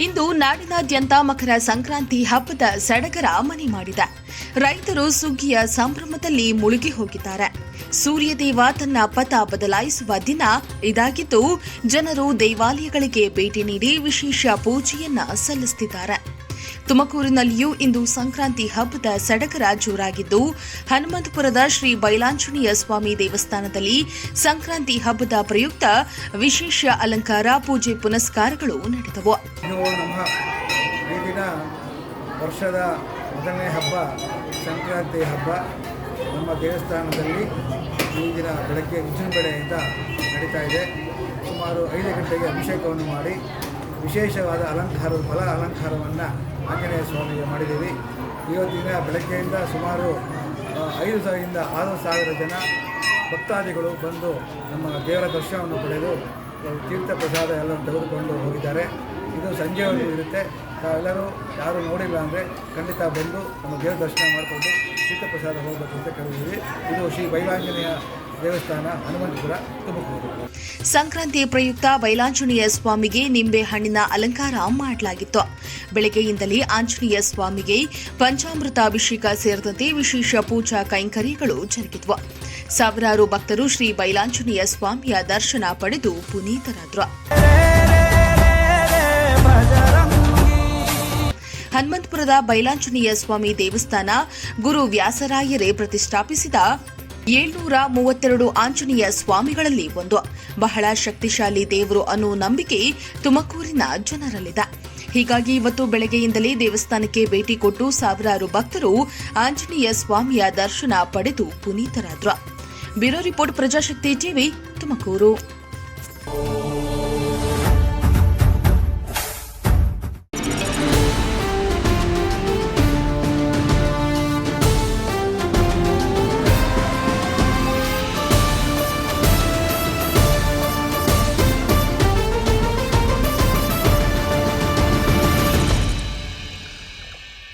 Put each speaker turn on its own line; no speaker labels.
ಇಂದು ನಾಡಿನಾದ್ಯಂತ ಮಕರ ಸಂಕ್ರಾಂತಿ ಹಬ್ಬದ ಸಡಗರ ಮನೆ ಮಾಡಿದೆ. ರೈತರು ಸುಗ್ಗಿಯ ಸಂಭ್ರಮದಲ್ಲಿ ಮುಳುಗಿ ಹೋಗಿದ್ದಾರೆ. ಸೂರ್ಯದೇವ ತನ್ನ ಪಥ ಬದಲಾಯಿಸುವ ದಿನ ಇದಾಗಿದ್ದು, ಜನರು ದೇವಾಲಯಗಳಿಗೆ ಭೇಟಿ ನೀಡಿ ವಿಶೇಷ ಪೂಜೆಯನ್ನ ಸಲ್ಲಿಸುತ್ತಿದ್ದಾರೆ ತುಮಕೂರಿನಲ್ಲಿಯೂ ಇಂದು ಸಂಕ್ರಾಂತಿ ಹಬ್ಬದ ಸಡಗರ ಜೋರಾಗಿದ್ದು, ಹನುಮಂತಪುರದ ಶ್ರೀ ಬೈಲಾಂಜನೇಯ ಸ್ವಾಮಿ ದೇವಸ್ಥಾನದಲ್ಲಿ ಸಂಕ್ರಾಂತಿ ಹಬ್ಬದ ಪ್ರಯುಕ್ತ ವಿಶೇಷ ಅಲಂಕಾರ, ಪೂಜೆ ಪುನಸ್ಕಾರಗಳು ನಡೆದವು.
ವರ್ಷದ ಮೊದಲನೇ ಹಬ್ಬ ಸಂಕ್ರಾಂತಿ ಹಬ್ಬ. ನಮ್ಮ ದೇವಸ್ಥಾನದಲ್ಲಿ ಈ ಬೆಳಗ್ಗೆ ವಿಜೃಂಭಣೆಯಿಂದ ನಡೀತಾ ಇದೆ. ಸುಮಾರು ಐದು ಗಂಟೆಗೆ ಅಭಿಷೇಕವನ್ನು ಮಾಡಿ, ವಿಶೇಷವಾದ ಅಲಂಕಾರ ಫಲ ಅಲಂಕಾರವನ್ನು ಆಂಜನೇಯ ಸ್ವಾಮಿಗೆ ಮಾಡಿದ್ದೀವಿ. ಇವತ್ತಿನ ಬೆಳಗ್ಗೆಯಿಂದ ಸುಮಾರು ಐದು ಸಾವಿರದಿಂದ ಆರು ಸಾವಿರ ಜನ ಭಕ್ತಾದಿಗಳು ಬಂದು ನಮ್ಮ ದೇವರ ದರ್ಶನವನ್ನು ಪಡೆದು ತೀರ್ಥ ಪ್ರಸಾದ ಎಲ್ಲ ತೆಗೆದುಕೊಂಡು ಹೋಗಿದ್ದಾರೆ. ಇದು ಸಂಜೆವರೆಗೂ ಇರುತ್ತೆ. ತಾವೆಲ್ಲರೂ ಯಾರು ನೋಡಿಲ್ಲ ಅಂದರೆ ಖಂಡಿತ ಬಂದು ನಮ್ಮ ದೇವರ ದರ್ಶನ ಮಾಡಿಕೊಂಡು ತೀರ್ಥ ಪ್ರಸಾದ ಹೋಗಬೇಕು ಅಂತ ಕರೆದಿದ್ದೀವಿ ಇದು ಶ್ರೀ ಬೈಲಾಂಜನೇಯ ದೇವಸ್ಥಾನ ಹನುಮಂತಪುರ ತುಮಕೂರು
ಸಂಕ್ರಾಂತಿ ಪ್ರಯುಕ್ತ ಬೈಲಾಂಜನೇಯ ಸ್ವಾಮಿಗೆ ನಿಂಬೆ ಹಣ್ಣಿನ ಅಲಂಕಾರ ಮಾಡಲಾಗಿತ್ತು. ಬೆಳಗ್ಗೆಯಿಂದಲೇ ಆಂಜನೇಯ ಸ್ವಾಮಿಗೆ ಪಂಚಾಮೃತ ಅಭಿಷೇಕ ಸೇರಿದಂತೆ ವಿಶೇಷ ಪೂಜಾ ಕೈಂಕರ್ಯಗಳು ಜರುಗಿದ್ವು. ಸಾವಿರಾರು ಭಕ್ತರು ಶ್ರೀ ಬೈಲಾಂಜನೇಯ ಸ್ವಾಮಿಯ ದರ್ಶನ ಪಡೆದು ಪುನೀತರಾದ್ರು. ಹನುಮಂತಪುರದ ಬೈಲಾಂಜನೇಯ ಸ್ವಾಮಿ ದೇವಸ್ಥಾನ ಗುರು ವ್ಯಾಸರಾಯರೇ ಪ್ರತಿಷ್ಠಾಪಿಸಿದ ಏಳ್ನೂರ ಮೂವತ್ತೆರಡು ಆಂಜನೇಯ ಸ್ವಾಮಿಗಳಲ್ಲಿ ಒಂದು. ಬಹಳ ಶಕ್ತಿಶಾಲಿ ದೇವರು ಅನ್ನೋ ನಂಬಿಕೆ ತುಮಕೂರಿನ ಜನರಲ್ಲಿದೆ. ಹೀಗಾಗಿ ಇವತ್ತು ಬೆಳಗ್ಗೆಯಿಂದಲೇ ದೇವಸ್ಥಾನಕ್ಕೆ ಭೇಟಿ ಕೊಟ್ಟು ಸಾವಿರಾರು ಭಕ್ತರು ಆಂಜನೇಯ ಸ್ವಾಮಿಯ ದರ್ಶನ ಪಡೆದು ಪುನೀತರಾದ್ರು. Bureau report Prajashakti TV Tumakuru.